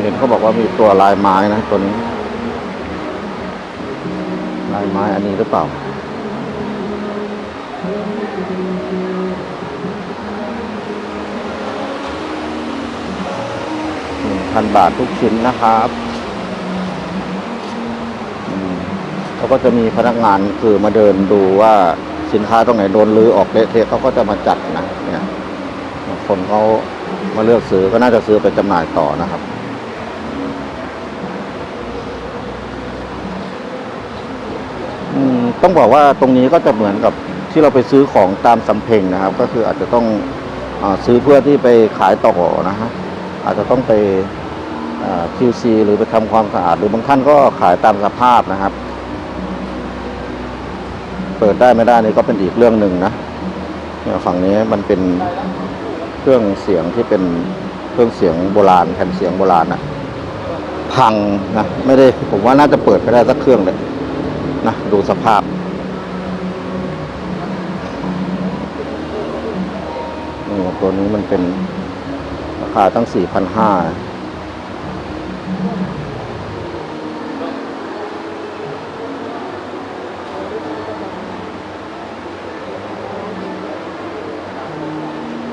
เห็นเขาบอกว่ามีตัวลายไม้นะตัวนี้ลายไม้อันนี้หรือเปล่าหนึ่งพันบาททุกชิ้นนะครับเขาก็จะมีพนักงานคือมาเดินดูว่าสินค้าตรงไหนโดนรื้อออกเละเทะเขาก็จะมาจัดนะ เนี่ย คนเขามาเลือกซื้อก็น่าจะซื้อไปจำหน่ายต่อนะครับ อืม ต้องบอกว่าตรงนี้ก็จะเหมือนกับที่เราไปซื้อของตามสำเพ็งนะครับ ก็คืออาจจะต้องอซื้อเพื่อที่ไปขายต่อนะฮะอาจจะต้องไป QC หรือไปทำความสะอาดหรือบางท่านก็ขายตามสภาพนะครับ เปิดได้ไม่ได้นี่ก็เป็นอีกเรื่องหนึ่งนะฝั่งนี้มันเป็นเครื่องเสียงที่เป็นเครื่องเสียงโบราณแผ่นเสียงโบราณนะพังนะไม่ได้ผมว่าน่าจะเปิดไปได้สักเครื่องเลย นะดูสภาพนี่ตัวนี้มันเป็นราคาตั้งสี่พันห้า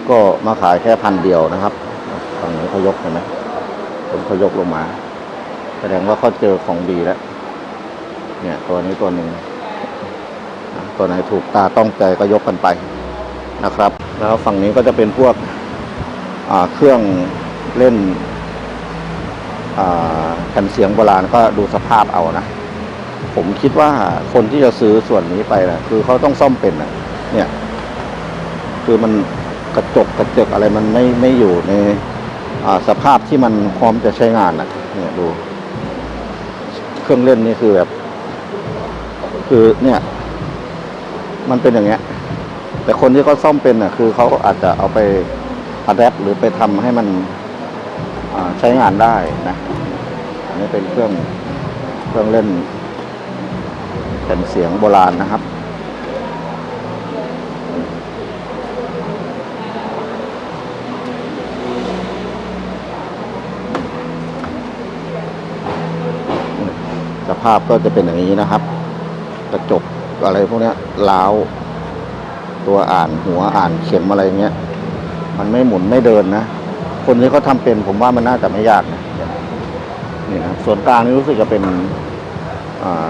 ก็มาขายแค่พันเดียวนะครับฝั่งนี้เขายกเห็นไหมผมเขายกลงมา แสดงว่าเขาเจอของดีแล้ว เนี่ย ตัวนี้ตัวหนึ่งตัวไหนถูกตาต้องใจก็ยกกันไปนะครับ แล้วฝั่งนี้ก็จะเป็นพวกเครื่องเล่นแผ่นเสียงโบราณก็ดูสภาพเอานะ ผมคิดว่าคนที่จะซื้อส่วนนี้ไปนะคือเขาต้องซ่อมเป็นนะเนี่ย คือมันกระจกกระจกอะไรมันไม่ไม่อยู่ในสภาพที่มันพร้อมจะใช้งานนะเนี่ยดู เครื่องเล่นนี่คือแบบ คือเนี่ย มันเป็นอย่างเงี้ย แต่คนที่เขาซ่อมเป็นอะคือเขาอาจจะเอาไปอัดแอปหรือไปทำให้มันใช้งานได้นะ อันนี้เป็นเครื่องเครื่องเล่นแผ่นเสียงโบราณนะครับสภาพก็จะเป็นอย่างนี้นะครับ กระจกอะไรพวกนี้ล้าวตัวอ่านหัวอ่านเข็มอะไรเงี้ย มันไม่หมุนไม่เดินนะ คนนี้เขาทาเป็นผมว่ามันน่าจะไม่ยากนะนี่นะส่วนกลางนี่รู้สึกจะเป็น อ่า